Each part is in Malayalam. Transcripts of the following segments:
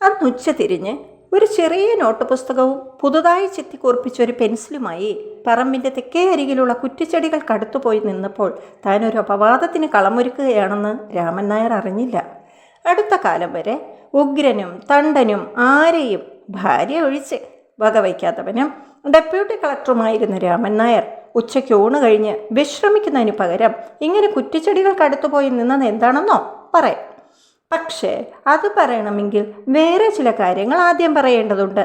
അന്ന് ഉച്ച തിരിഞ്ഞ് ഒരു ചെറിയ നോട്ട് പുസ്തകവും പുതുതായി ചെത്തിക്കുറിപ്പിച്ച ഒരു പെൻസിലുമായി പറമ്പിന്റെ തെക്കേ അരികിലുള്ള കുറ്റിച്ചെടികൾക്കടുത്തു പോയി നിന്നപ്പോൾ താൻ ഒരു അപവാദത്തിന് കളമൊരുക്കുകയാണെന്ന് രാമൻ നായർ അറിഞ്ഞില്ല. അടുത്ത കാലം വരെ ഉഗ്രനും തണ്ടനും ആരെയും ഭാര്യ ഒഴിച്ച് വകവയ്ക്കാത്തവനും ഡെപ്യൂട്ടി കളക്ടറുമായിരുന്ന രാമൻ നായർ ഉച്ചയ്ക്ക് ഊണ് കഴിഞ്ഞ് വിശ്രമിക്കുന്നതിന് പകരം ഇങ്ങനെ കുറ്റിച്ചെടികൾക്കടുത്തു പോയി നിന്നത് എന്താണെന്നോ പറയാം. പക്ഷേ അത് പറയണമെങ്കിൽ വേറെ ചില കാര്യങ്ങൾ ആദ്യം പറയേണ്ടതുണ്ട്.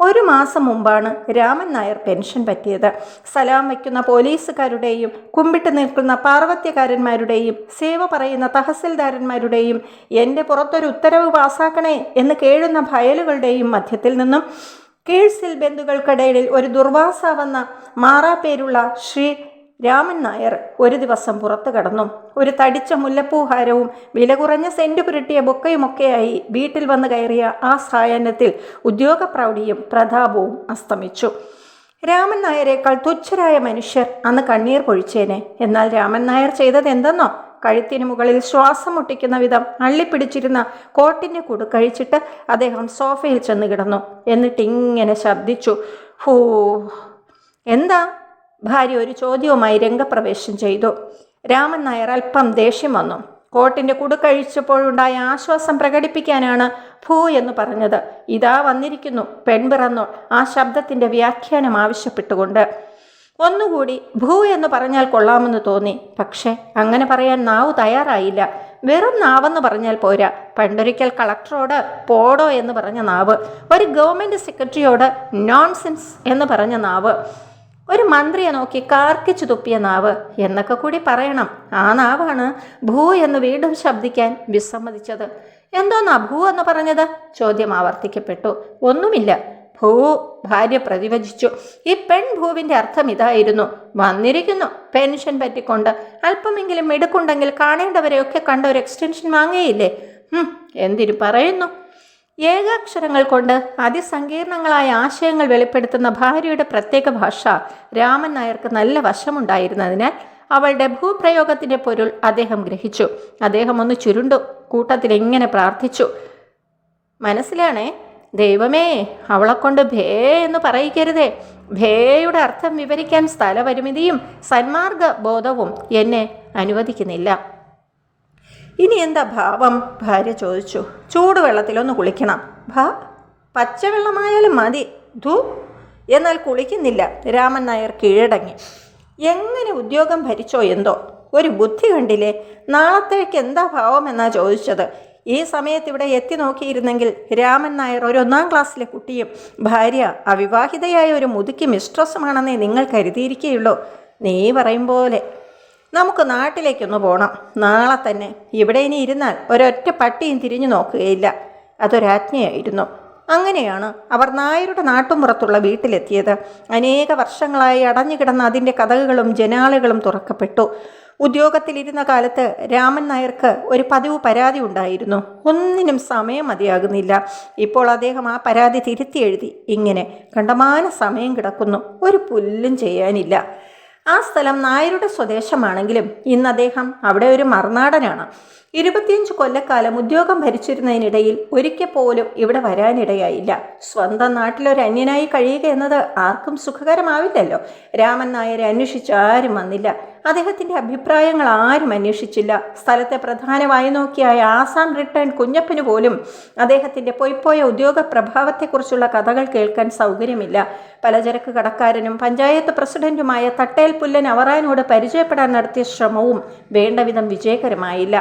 ഒരു മാസം മുമ്പാണ് രാമൻ നായർ പെൻഷൻ പറ്റിയത്. സലാം വയ്ക്കുന്ന പോലീസുകാരുടെയും കുമ്പിട്ട് നിൽക്കുന്ന പാർവത്യകാരന്മാരുടെയും സേവ പറയുന്ന തഹസിൽദാരന്മാരുടെയും എന്റെ പുറത്തൊരു ഉത്തരവ് പാസാക്കണേ എന്ന് കേഴുന്ന ഭയലുകളുടെയും മധ്യത്തിൽ നിന്നും കീഴ്സിൽ ബന്ധുക്കൾക്കിടയിൽ ഒരു ദുർവാസാവെന്ന മാറാപ്പേരുള്ള ശ്രീ രാമൻ നായർ ഒരു ദിവസം പുറത്തു കടന്നു. ഒരു തടിച്ച മുല്ലപ്പൂഹാരവും വില കുറഞ്ഞ സെന്റ് പുരട്ടിയ ബൊക്കയുമൊക്കെയായി വീട്ടിൽ വന്ന് കയറിയ ആ സായാഹ്നത്തിൽ ഉദ്യോഗപ്രൗഢിയും പ്രതാപവും അസ്തമിച്ചു. രാമൻ നായരേക്കാൾ തുച്ഛരായ മനുഷ്യർ അന്ന് കണ്ണീർ പൊഴിച്ചേനെ. എന്നാൽ രാമൻ നായർ ചെയ്തത് എന്തെന്നോ? കഴുത്തിന് മുകളിൽ ശ്വാസം മുട്ടിക്കുന്ന വിധം അള്ളിപ്പിടിച്ചിരുന്ന കോട്ടിന്റെ കുടു കഴിച്ചിട്ട് അദ്ദേഹം സോഫയിൽ ചെന്ന് കിടന്നു. എന്നിട്ടിങ്ങനെ ശബ്ദിച്ചു ഹൂ എന്താ? ഭാര്യ ഒരു ചോദ്യവുമായി രംഗപ്രവേശം ചെയ്തു. രാമൻ നായർ അല്പം ദേഷ്യം വന്നു. കോട്ടിന്റെ കുടു കഴിച്ചപ്പോഴുണ്ടായ ആശ്വാസം പ്രകടിപ്പിക്കാനാണ് ഭൂ എന്ന് പറഞ്ഞത്. ഇതാ വന്നിരിക്കുന്നു പെൺപിറന്നു ആ ശബ്ദത്തിന്റെ വ്യാഖ്യാനം ആവശ്യപ്പെട്ടുകൊണ്ട്. ഒന്നുകൂടി ഭൂ എന്ന് പറഞ്ഞാൽ കൊള്ളാമെന്ന് തോന്നി. പക്ഷേ അങ്ങനെ പറയാൻ നാവ് തയ്യാറായില്ല. വെറും നാവെന്ന് പറഞ്ഞാൽ പോരാ. പണ്ടൊരിക്കൽ കളക്ടറോട് പോടോ എന്ന് പറഞ്ഞ നാവ് ഒരു ഗവൺമെന്റ് സെക്രട്ടറിയോട് നോൺസെൻസ് എന്ന് പറഞ്ഞ നാവ്. ഒരു മന്ത്രിയെ നോക്കി കാർക്കിച്ചു തുപ്പിയ നാവ് എന്നൊക്കെ കൂടി പറയണം. ആ നാവാണ് ഭൂ എന്ന് വീണ്ടും ശബ്ദിക്കാൻ വിസമ്മതിച്ചത്. എന്തോന്നാ ഭൂ എന്ന് പറഞ്ഞത്? ചോദ്യം ആവർത്തിക്കപ്പെട്ടു. ഒന്നുമില്ല. ഭൂ ഭാര്യ പ്രതിവചിച്ചു. ഈ പെൺഭൂവിന്റെ അർത്ഥം ഇതായിരുന്നു. വന്നിരിക്കുന്നു. പെൻഷൻ പറ്റിക്കൊണ്ട്. അല്പമെങ്കിലും മിടുക്കുണ്ടെങ്കിൽ കാണേണ്ടവരെയൊക്കെ കണ്ട ഒരു എക്സ്റ്റൻഷൻ വാങ്ങുകയില്ലേ ഹും, എന്തിനു പറയുന്നു? ഏകാക്ഷരങ്ങൾ കൊണ്ട് അതിസങ്കീർണങ്ങളായ ആശയങ്ങൾ വെളിപ്പെടുത്തുന്ന ഭാര്യയുടെ പ്രത്യേക ഭാഷ രാമൻ നായർക്ക് നല്ല വശമുണ്ടായിരുന്നതിനാൽ അവളുടെ ഭൂപ്രയോഗത്തിന്റെ പൊരുൾ അദ്ദേഹം ഗ്രഹിച്ചു. അദ്ദേഹം ഒന്ന് ചുരുണ്ടു. കൂട്ടത്തിൽ എങ്ങനെ പ്രാർത്ഥിച്ചു. മനസ്സിലാണേ? ദൈവമേ അവളെക്കൊണ്ട് ഭേ എന്ന് പറയിക്കരുതേ. ഭേയുടെ അർത്ഥം വിവരിക്കാൻ സ്ഥലപരിമിതിയും സന്മാർഗ ബോധവും എന്നെ അനുവദിക്കുന്നില്ല. ഇനി എന്താ ഭാവം? ഭാര്യ ചോദിച്ചു. ചൂടുവെള്ളത്തിലൊന്ന് കുളിക്കണം. ഭാ പച്ചവെള്ളമായാലും മതി. ധൂ എന്നാൽ കുളിക്കുന്നില്ല. രാമൻ നായർ കീഴടങ്ങി. എങ്ങനെ ഉദ്യോഗം ഭരിച്ചോ എന്തോ? ഒരു ബുദ്ധി കണ്ടില്ലേ? നാളത്തേക്ക് എന്താ ഭാവം എന്നാ ചോദിച്ചത്. ഈ സമയത്ത് ഇവിടെ എത്തി നോക്കിയിരുന്നെങ്കിൽ രാമൻ നായർ ഒരു ഒന്നാം ക്ലാസ്സിലെ കുട്ടിയും ഭാര്യ അവിവാഹിതയായ ഒരു മുതുക്കി മിസ്ട്രസ്സുമാണെന്നേ നിങ്ങൾ കരുതിയിരിക്കുകയുള്ളൂ. നീ പറയും പോലെ. നമുക്ക് നാട്ടിലേക്കൊന്ന് പോകണം നാളെ തന്നെ. ഇവിടെ ഇനി ഇരുന്നാൽ ഒരൊറ്റ പട്ടിയും തിരിഞ്ഞു നോക്കുകയില്ല. അതൊരാജ്ഞയായിരുന്നു അങ്ങനെയാണ് അവർ നായരുടെ നാട്ടുമ്പുറത്തുള്ള വീട്ടിലെത്തിയത്. അനേക വർഷങ്ങളായി അടഞ്ഞുകിടന്ന അതിന്റെ കഥകളും ജനാലകളും തുറക്കപ്പെട്ടു. ഉദ്യോഗത്തിലിരുന്ന കാലത്ത് രാമൻ നായർക്ക് ഒരു പതിവ് പരാതി ഉണ്ടായിരുന്നു. ഒന്നിനും സമയം മതിയാകുന്നില്ല. ഇപ്പോൾ അദ്ദേഹം ആ പരാതി തിരുത്തി എഴുതി. ഇങ്ങനെ കണ്ടമാന സമയം കിടക്കുന്നു. ഒരു പുല്ലും ചെയ്യാനില്ല. ആ സ്ഥലം നായരുടെ സ്വദേശമാണെങ്കിലും ഇന്ന് അദ്ദേഹം അവിടെ ഒരു മറുനാടനാണ്. ഇരുപത്തിയഞ്ച് കൊല്ലക്കാലം ഉദ്യോഗം ഭരിച്ചിരുന്നതിനിടയിൽ ഒരിക്കൽ പോലും ഇവിടെ വരാനിടയായില്ല. സ്വന്തം നാട്ടിലൊരു അന്യനായി കഴിയുക എന്നത് ആർക്കും സുഖകരമാവില്ലല്ലോ. രാമൻ നായരെ അന്വേഷിച്ച് ആരും വന്നില്ല. അദ്ദേഹത്തിന്റെ അഭിപ്രായങ്ങൾ ആരും അന്വേഷിച്ചില്ല. സ്ഥലത്തെ പ്രധാന വായുനോക്കിയായ ആസാം റിട്ടേൺ കുഞ്ഞപ്പന് പോലും അദ്ദേഹത്തിന്റെ പൊയ്പോയ ഉദ്യോഗ പ്രഭാവത്തെക്കുറിച്ചുള്ള കഥകൾ കേൾക്കാൻ സൗകര്യമില്ല. പലചരക്ക് കടക്കാരനും പഞ്ചായത്ത് പ്രസിഡന്റുമായ തട്ടേൽ പുല്ലൻ അവറാനോട് പരിചയപ്പെടാൻ നടത്തിയ ശ്രമവും വേണ്ടവിധം വിജയകരമായില്ല.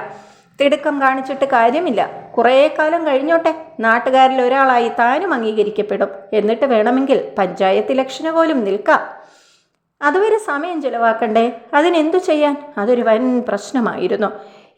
തിടുക്കം കാണിച്ചിട്ട് കാര്യമില്ല. കുറേ കാലം കഴിഞ്ഞോട്ടെ നാട്ടുകാരിൽ ഒരാളായി താനും അംഗീകരിക്കപ്പെടും. എന്നിട്ട് വേണമെങ്കിൽ പഞ്ചായത്ത് ഇലക്ഷന് പോലും നിൽക്കാം. അതുവരെ സമയം ചിലവാക്കണ്ടേ? അതിനെന്തു ചെയ്യാൻ? അതൊരു വൻ പ്രശ്നമായിരുന്നു.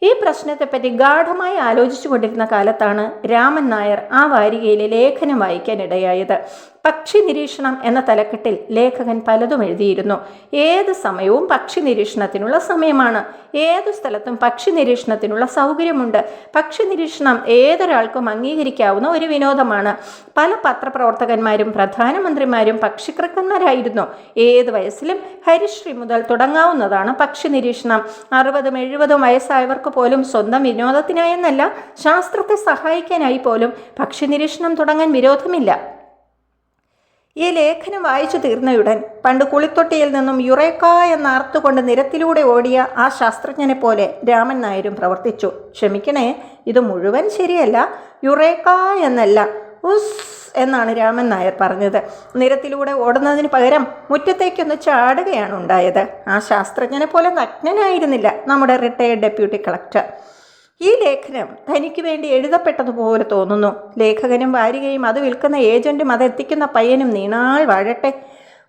ഈ പ്രശ്നത്തെപ്പറ്റി ഗാഠമായി ആലോചിച്ചു കൊണ്ടിരുന്ന കാലത്താണ് രാമൻ നായർ ആ വാരികയിലെ ലേഖനം വായിക്കാനിടയായത്. പക്ഷി നിരീക്ഷണം എന്ന തലക്കെട്ടിൽ ലേഖകൻ പലതും എഴുതിയിരുന്നു. ഏത് സമയവും പക്ഷി നിരീക്ഷണത്തിനുള്ള സമയമാണ്. ഏതു സ്ഥലത്തും പക്ഷി നിരീക്ഷണത്തിനുള്ള സൗകര്യമുണ്ട്. പക്ഷി നിരീക്ഷണം ഏതൊരാൾക്കും അംഗീകരിക്കാവുന്ന ഒരു വിനോദമാണ്. പല പത്രപ്രവർത്തകന്മാരും പ്രധാനമന്ത്രിമാരും പക്ഷിക്രക്കന്മാരായിരുന്നു. ഏത് വയസ്സിലും ഹരിശ്രീ മുതൽ തുടങ്ങാവുന്നതാണ് പക്ഷി നിരീക്ഷണം അറുപതും എഴുപതും വയസ്സായവർക്ക് പോലും സ്വന്തം വിനോദത്തിനായെന്നല്ല ശാസ്ത്രത്തെ സഹായിക്കാനായി പോലും പക്ഷി നിരീക്ഷണം തുടങ്ങാൻ വിരോധമില്ല. ഈ ലേഖനം വായിച്ചു തീർന്നയുടൻ പണ്ട് കുളിത്തൊട്ടിയിൽ നിന്നും യുറേക്ക എന്നാർത്തുകൊണ്ട് നിരത്തിലൂടെ ഓടിയ ആ ശാസ്ത്രജ്ഞനെ പോലെ രാമൻ നായരും പ്രവർത്തിച്ചു. ക്ഷമിക്കണേ ഇത് മുഴുവൻ ശരിയല്ല. യുറേക്ക എന്നല്ല ഉസ് എന്നാണ് രാമൻ നായർ പറഞ്ഞത്. നിരത്തിലൂടെ ഓടുന്നതിന് പകരം മുറ്റത്തേക്കൊന്ന് ചാടുകയാണ് ഉണ്ടായത്. ആ ശാസ്ത്രജ്ഞനെ പോലെ നഗ്നനായിരുന്നില്ല നമ്മുടെ റിട്ടയർഡ് ഡെപ്യൂട്ടി കളക്ടർ. ഈ ലേഖനം തനിക്ക് വേണ്ടി എഴുതപ്പെട്ടതുപോലെ തോന്നുന്നു. ലേഖകനും വാരികയും അത് വിൽക്കുന്ന ഏജന്റും അത് എത്തിക്കുന്ന പയ്യനും നീണാൾ വാഴട്ടെ.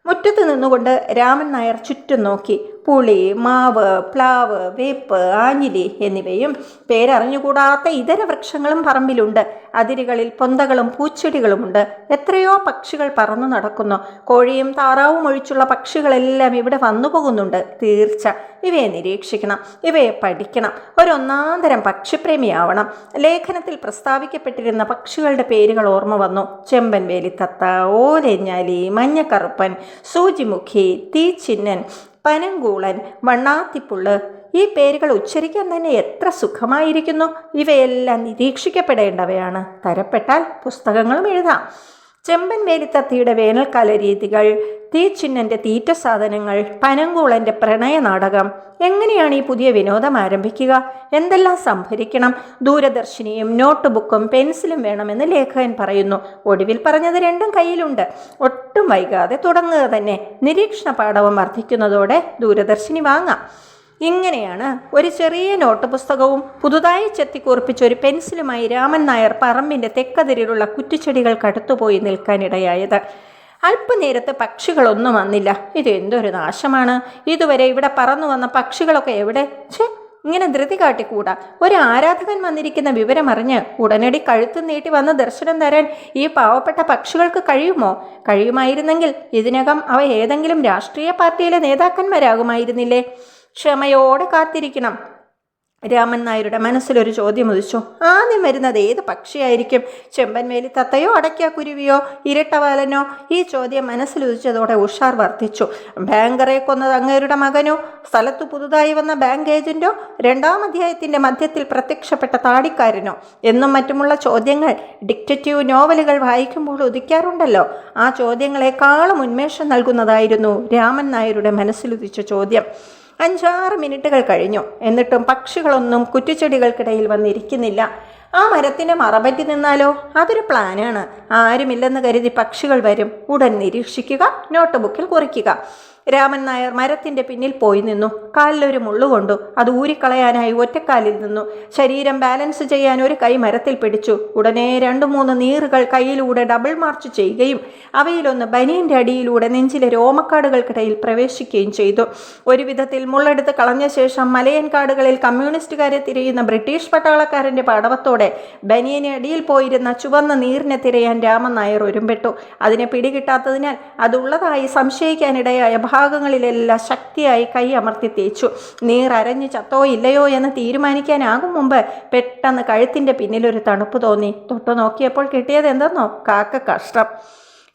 മുറ്റത്ത് നിന്നുകൊണ്ട് രാമൻ നായർ ചുറ്റും നോക്കി. പുളി മാവ് പ്ലാവ് വേപ്പ് ആഞ്ഞിലി എന്നിവയും പേരറിഞ്ഞുകൂടാത്ത ഇതര വൃക്ഷങ്ങളും പറമ്പിലുണ്ട്. അതിരുകളിൽ പൊന്തകളും പൂച്ചെടികളുമുണ്ട്. എത്രയോ പക്ഷികൾ പറന്നു നടക്കുന്നു. കോഴിയും താറാവും ഒഴിച്ചുള്ള പക്ഷികളെല്ലാം ഇവിടെ വന്നു പോകുന്നുണ്ട് തീർച്ച. ഇവയെ നിരീക്ഷിക്കണം. ഇവയെ പഠിക്കണം. ഒരൊന്നാന്തരം പക്ഷിപ്രേമിയാവണം. ലേഖനത്തിൽ പ്രസ്താവിക്കപ്പെട്ടിരുന്ന പക്ഷികളുടെ പേരുകൾ ഓർമ്മ വന്നു. ചെമ്പൻ വേലിത്തത്ത ഓലെഞ്ഞാലി മഞ്ഞക്കറുപ്പൻ സൂചിമുഖി തീച്ചിന്നൻ പനങ്കൂളൻ വണ്ണാത്തിപ്പുള്ള് ഈ പേരുകൾ ഉച്ചരിക്കാൻ തന്നെ എത്ര സുഖമായിരിക്കുന്നു. ഇവയെല്ലാം നിരീക്ഷിക്കപ്പെടേണ്ടവയാണ്. തരപ്പെട്ടാൽ പുസ്തകങ്ങളും എഴുതാം. ചെമ്പൻ വേലിത്തത്തിയുടെ വേനൽക്കാല രീതികൾ തീച്ചിന്നന്റെ തീറ്റ സാധനങ്ങൾ പനങ്കൂളന്റെ പ്രണയ നാടകം എങ്ങനെയാണ് ഈ പുതിയ വിനോദം ആരംഭിക്കുക എന്തെല്ലാം സംഭരിക്കണം ദൂരദർശിനിയും നോട്ട് ബുക്കും പെൻസിലും വേണമെന്ന് ലേഖകൻ പറയുന്നു. ഒടുവിൽ പറഞ്ഞത് രണ്ടും കയ്യിലുണ്ട്. ഒട്ടും വൈകാതെ തുടങ്ങുക തന്നെ. നിരീക്ഷണ പാഠവും വർദ്ധിക്കുന്നതോടെ ദൂരദർശിനി വാങ്ങാം. ഇങ്ങനെയാണ് ഒരു ചെറിയ നോട്ട് പുസ്തകവും പുതുതായി ചെത്തിക്കുറിപ്പിച്ച ഒരു പെൻസിലുമായി രാമൻ നായർ പറമ്പിന്റെ തെക്കതിരിലുള്ള കുറ്റിച്ചെടികൾക്കടുത്തുപോയി നിൽക്കാനിടയായത്. അല്പനേരത്ത് പക്ഷികളൊന്നും വന്നില്ല. ഇത് എന്തൊരു നാശമാണ്. ഇതുവരെ ഇവിടെ പറന്നു വന്ന പക്ഷികളൊക്കെ എവിടെ? ഛേ ഇങ്ങനെ ധൃതി കാട്ടിക്കൂടാ. ഒരു ആരാധകൻ വന്നിരിക്കുന്ന വിവരമറിഞ്ഞ് ഉടനടി കഴുത്ത് നീട്ടി വന്ന് ദർശനം തരാൻ ഈ പാവപ്പെട്ട പക്ഷികൾക്ക് കഴിയുമോ? കഴിയുമായിരുന്നെങ്കിൽ ഇതിനകം അവ ഏതെങ്കിലും രാഷ്ട്രീയ പാർട്ടിയിലെ നേതാക്കന്മാരാകുമായിരുന്നില്ലേ? ക്ഷമയോടെ കാത്തിരിക്കണം. രാമൻ നായരുടെ മനസ്സിലൊരു ചോദ്യം ഉദിച്ചു. ആദ്യം വരുന്നത് ഏത് പക്ഷിയായിരിക്കും? ചെമ്പൻവേലി തത്തയോ അടയ്ക്ക കുരുവിയോ ഇരട്ടവാലനോ? ഈ ചോദ്യം മനസ്സിലുദിച്ചതോടെ ഉഷാർ വർദ്ധിച്ചു. ബാങ്കറെ കൊന്നത് അങ്ങേരുടെ മകനോ? സ്ഥലത്ത് പുതുതായി വന്ന ബാങ്ക് ഏജന്റോ? രണ്ടാം അധ്യായത്തിന്റെ മധ്യത്തിൽ പ്രത്യക്ഷപ്പെട്ട താടിക്കാരനോ? എന്നും മറ്റുമുള്ള ചോദ്യങ്ങൾ ഡിക്റ്റേറ്റീവ് നോവലുകൾ വായിക്കുമ്പോൾ ഉദിക്കാറുണ്ടല്ലോ. ആ ചോദ്യങ്ങളെക്കാളും ഉന്മേഷം നൽകുന്നതായിരുന്നു രാമൻ നായരുടെ മനസ്സിലുദിച്ച ചോദ്യം. അഞ്ചാറ് മിനിറ്റുകൾ കഴിഞ്ഞു. എന്നിട്ടും പക്ഷികളൊന്നും കുറ്റിച്ചെടികൾക്കിടയിൽ വന്നിരിക്കുന്നില്ല. ആ മരത്തിന് മറപറ്റി നിന്നാലോ? അതൊരു പ്ലാനാണ് ആരുമില്ലെന്ന് കരുതി പക്ഷികൾ വരും. ഉടൻ നിരീക്ഷിക്കുക നോട്ട് ബുക്കിൽ കുറിക്കുക. രാമൻ നായർ മരത്തിന്റെ പിന്നിൽ പോയി നിന്നു. കാലിലൊരു മുള്ളുകൊണ്ടു അത് ഊരിക്കളയാനായി ഒറ്റക്കാലിൽ നിന്നു. ശരീരം ബാലൻസ് ചെയ്യാൻ ഒരു കൈ മരത്തിൽ പിടിച്ചു. ഉടനെ രണ്ടു മൂന്ന് നീറുകൾ കൈയിലൂടെ ഡബിൾ മാർച്ച് ചെയ്യുകയും അവയിലൊന്ന് ബനിയന്റെ അടിയിലൂടെ നെഞ്ചിലെ രോമക്കാടുകൾക്കിടയിൽ പ്രവേശിക്കുകയും ചെയ്തു. ഒരു വിധത്തിൽ മുള്ളെടുത്ത് കളഞ്ഞ ശേഷം മലയൻ കാടുകളിൽ കമ്മ്യൂണിസ്റ്റുകാരെ തിരയുന്ന ബ്രിട്ടീഷ് പട്ടാളക്കാരന്റെ പടവത്തോടെ ബനിയന് അടിയിൽ പോയിരുന്ന ചുവന്ന നീറിനെ തിരയാൻ രാമൻ നായർ ഒരുമ്പെട്ടു. അതിനെ പിടികിട്ടാത്തതിനാൽ അതുള്ളതായി സംശയിക്കാനിടയായ ഭാഗങ്ങളിലെല്ലാം ശക്തിയായി കൈ അമർത്തി തേച്ചു. നീർ ചത്തോ ഇല്ലയോ എന്ന് തീരുമാനിക്കാനാകും മുമ്പ് പെട്ടെന്ന് കഴുത്തിന്റെ പിന്നിലൊരു തണുപ്പ് തോന്നി. തൊട്ടു നോക്കിയപ്പോൾ കിട്ടിയത് എന്തെന്നോ? കാക്ക കഷ്ടം.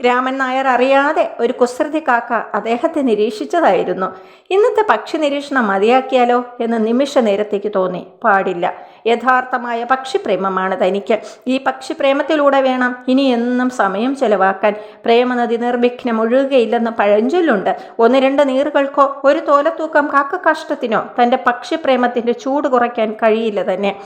രാമൻ നായർ അറിയാതെ ഒരു കുസൃതി കാക്ക അദ്ദേഹത്തെ നിരീക്ഷിച്ചതായിരുന്നു. ഇന്നത്തെ പക്ഷി നിരീക്ഷണം മതിയാക്കിയാലോ എന്ന് നിമിഷ നേരത്തേക്ക് തോന്നി. പാടില്ല. യഥാർത്ഥമായ പക്ഷിപ്രേമമാണ് തനിക്ക്. ഈ പക്ഷിപ്രേമത്തിലൂടെ വേണം ഇനി എന്നും സമയം ചെലവാക്കാൻ. പ്രേമനദി നിർവിഘ്നം ഒഴുകുകയില്ലെന്ന് പഴഞ്ചൊല്ലുണ്ട്. ഒന്ന് രണ്ട് നീറുകൾക്കോ ഒരു തോലത്തൂക്കം കാക്ക കഷ്ടത്തിനോ തന്റെ പക്ഷിപ്രേമത്തിന്റെ ചൂട് കുറയ്ക്കാൻ കഴിയില്ല തന്നെ.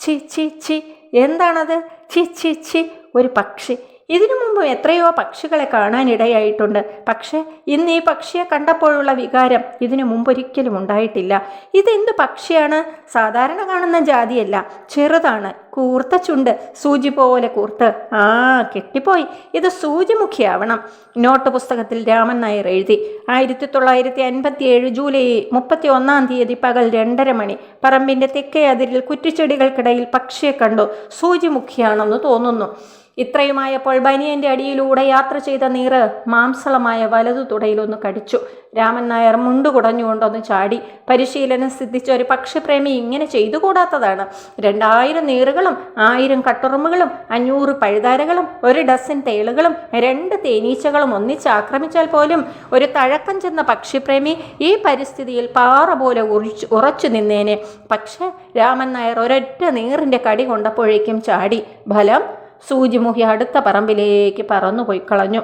ഛി ഛി ഛി. എന്താണത്? ഛി ഛി ഛി. ഒരു പക്ഷി. ഇതിനു മുമ്പ് എത്രയോ പക്ഷികളെ കാണാനിടയായിട്ടുണ്ട്. പക്ഷേ ഇന്ന് ഈ പക്ഷിയെ കണ്ടപ്പോഴുള്ള വികാരം ഇതിനു മുമ്പൊരിക്കലും ഉണ്ടായിട്ടില്ല. ഇതെന്ത് പക്ഷിയാണ്? സാധാരണ കാണുന്ന ജാതിയല്ല. ചെറുതാണ്. കൂർത്ത ചുണ്ട്. സൂചി പോലെ കൂർത്ത്. ആ കെട്ടിപ്പോയി. ഇത് സൂചിമുഖിയാവണം. നോട്ട് പുസ്തകത്തിൽ രാമൻ നായർ എഴുതി. ആയിരത്തി തൊള്ളായിരത്തി അൻപത്തി ഏഴ് ജൂലൈ മുപ്പത്തി ഒന്നാം തീയതി പകൽ രണ്ടര മണി പറമ്പിന്റെ തെക്കേ അതിരിൽ കുറ്റിച്ചെടികൾക്കിടയിൽ പക്ഷിയെ കണ്ടു. സൂചിമുഖിയാണെന്ന് തോന്നുന്നു. ഇത്രയുമായപ്പോൾ ബനിയന്റെ അടിയിലൂടെ യാത്ര ചെയ്ത നീറ് മാംസളമായ വലതു തുടയിലൊന്ന് കടിച്ചു. രാമൻ നായർ മുണ്ടുകുടഞ്ഞുകൊണ്ടൊന്ന് ചാടി. പരിശീലനം സിദ്ധിച്ച ഒരു പക്ഷിപ്രേമി ഇങ്ങനെ ചെയ്തുകൂടാത്തതാണ്. രണ്ടായിരം നീറുകളും ആയിരം കട്ടുറുമ്പുകളും അഞ്ഞൂറ് പഴുതാരകളും ഒരു ഡസൻ തേളുകളും രണ്ട് തേനീച്ചകളും ഒന്നിച്ച് ആക്രമിച്ചാൽ പോലും ഒരു തഴക്കം ചെന്ന പക്ഷിപ്രേമി ഈ പരിസ്ഥിതിയിൽ പാറ പോലെ ഉറച്ചു ഉറച്ചു നിന്നേനെ. പക്ഷേ രാമൻ നായർ ഒരൊറ്റ നീറിന്റെ കടി കൊണ്ടപ്പോഴേക്കും ചാടി. ഫലം സൂചിമുഖി അടുത്ത പറമ്പിലേക്ക് പറന്നുപോയി കളഞ്ഞു.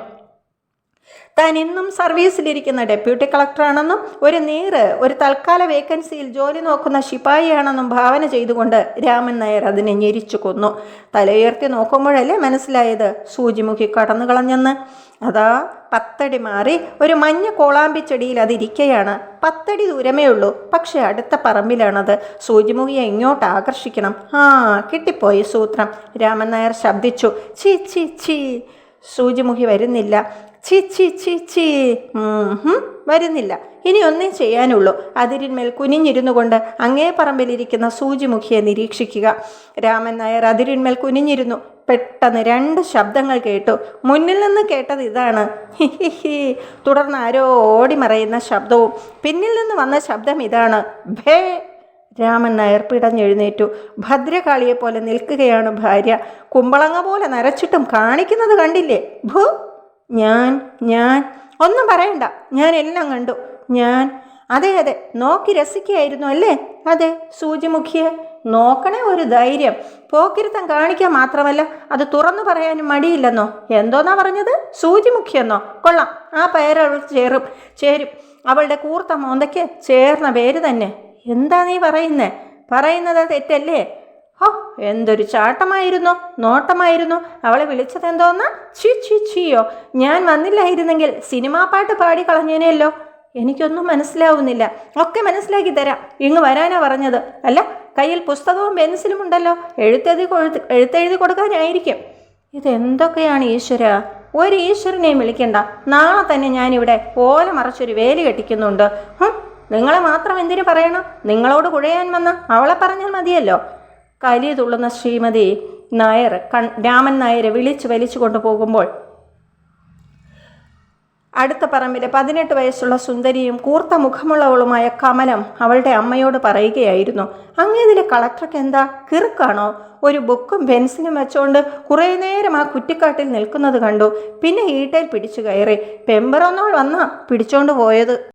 താൻ ഇന്നും സർവീസിലിരിക്കുന്ന ഡെപ്യൂട്ടി കളക്ടറാണെന്നും ഒരു നീറ് ഒരു തൽക്കാല വേക്കൻസിയിൽ ജോലി നോക്കുന്ന ശിപായിയാണെന്നും ഭാവന ചെയ്തുകൊണ്ട് രാമൻ നായർ അതിനെ ഞെരിച്ചു കൊന്നു. തലയുയർത്തി നോക്കുമ്പോഴല്ലേ മനസ്സിലായത് സൂചിമുഖി കടന്നു കളഞ്ഞെന്ന് അതാ പത്തടി മാറി ഒരു മഞ്ഞ കോളാമ്പിച്ചെടിയിൽ അതിരിക്കയാണ് പത്തടി ദൂരമേ ഉള്ളൂ. പക്ഷേ അടുത്ത പറമ്പിലാണത്. സൂചിമുഖിയെ ഇങ്ങോട്ട് ആകർഷിക്കണം. ആ കിട്ടിപ്പോയി സൂത്രം. രാമൻ നായർ ശബ്ദിച്ചു. ചീ ചീ ചീ സൂചിമുഖി വരുന്നില്ല. ചി ചി ചി ചി വരുന്നില്ല. ഇനി ഒന്നും ചെയ്യാനുള്ളൂ. അതിരിന്മേൽ കുനിഞ്ഞിരുന്നു കൊണ്ട് അങ്ങേ പറമ്പിലിരിക്കുന്ന സൂചിമുഖിയെ നിരീക്ഷിക്കുക. രാമൻ നായർ അതിരിന്മേൽ കുനിഞ്ഞിരുന്നു. പെട്ടെന്ന് രണ്ട് ശബ്ദങ്ങൾ കേട്ടു. മുന്നിൽ നിന്ന് കേട്ടത് ഇതാണ്. ഹി ഹി ഹി. തുടർന്ന് ആരോ ഓടിമറയുന്ന ശബ്ദവും പിന്നിൽ നിന്ന് വന്ന ശബ്ദം ഇതാണ്. ഭേ. രാമൻ നായർ പിടഞ്ഞെഴുന്നേറ്റു. ഭദ്രകാളിയെ പോലെ നിൽക്കുകയാണ് ഭാര്യ. കുമ്പളങ്ങ പോലെ നരച്ചിട്ടും കാണിക്കുന്നത് കണ്ടില്ലേ? ഭൂ. ഞാൻ ഞാൻ. ഒന്നും പറയണ്ട. ഞാൻ എല്ലാം കണ്ടു. ഞാൻ. അതെ അതെ. നോക്കി രസിക്കുകയായിരുന്നു അല്ലേ? അതെ സൂചിമുഖിയെ. നോക്കണേ ഒരു ധൈര്യം. പോക്കിരുത്തം കാണിക്കാൻ മാത്രമല്ല അത് തുറന്നു പറയാനും മടിയില്ലെന്നോ? എന്തോന്നാ പറഞ്ഞത്? സൂചിമുഖിയെന്നോ? കൊള്ളാം. ആ പേരവൾ ചേറും. ചേരും. അവളുടെ കൂർത്ത മോന്തയ്ക്ക് ചേർന്ന പേര് തന്നെ. എന്താ നീ പറയുന്നേ? പറയുന്നത് തെറ്റല്ലേ? ഹോ എന്തൊരു ചാട്ടമായിരുന്നു നോട്ടമായിരുന്നു. അവളെ വിളിച്ചത് എന്തോന്ന്? ചി ചി ചിയോ ഞാൻ വന്നില്ലായിരുന്നെങ്കിൽ സിനിമാ പാട്ട് പാടി കളഞ്ഞേനെയല്ലോ. എനിക്കൊന്നും മനസ്സിലാവുന്നില്ല. ഒക്കെ മനസ്സിലാക്കി തരാം. ഇങ്ങ് വരാനാ പറഞ്ഞത്. അല്ല കയ്യിൽ പുസ്തകവും പെൻസിലും ഉണ്ടല്ലോ. എഴുത്തെഴുതി കൊടു എഴുത്തെഴുതി കൊടുക്കാനായിരിക്കും. ഇതെന്തൊക്കെയാണ് ഈശ്വര? ഒരു ഈശ്വരനെയും വിളിക്കണ്ട. നാളെ തന്നെ ഞാനിവിടെ ഓല മറച്ചൊരു വേലി കെട്ടിക്കുന്നുണ്ട്. നിങ്ങളെ മാത്രം എന്തിനു പറയണം? നിങ്ങളോട് കുഴയാൻ വന്ന അവളെ പറഞ്ഞാൽ മതിയല്ലോ. കലി തുള്ളുന്ന ശ്രീമതി നായർ കൺ രാമൻ നായരെ വിളിച്ചു വലിച്ചു കൊണ്ടുപോകുമ്പോൾ അടുത്ത പറമ്പിലെ പതിനെട്ട് വയസ്സുള്ള സുന്ദരിയും കൂർത്ത മുഖമുള്ളവളുമായ കമലം അവളുടെ അമ്മയോട് പറയുകയായിരുന്നു അങ്ങേതിലെ കളക്ടർക്ക് എന്താ? കിറുക്കാണോ? ഒരു ബുക്കും പെൻസിലും വെച്ചുകൊണ്ട് കുറേ നേരം ആ കുറ്റിക്കാട്ടിൽ നിൽക്കുന്നത് കണ്ടു. പിന്നെ ഈട്ടയിൽ പിടിച്ചു കയറി. പെമ്പറൊന്നോൾ വന്നാ പിടിച്ചോണ്ട് പോയത്.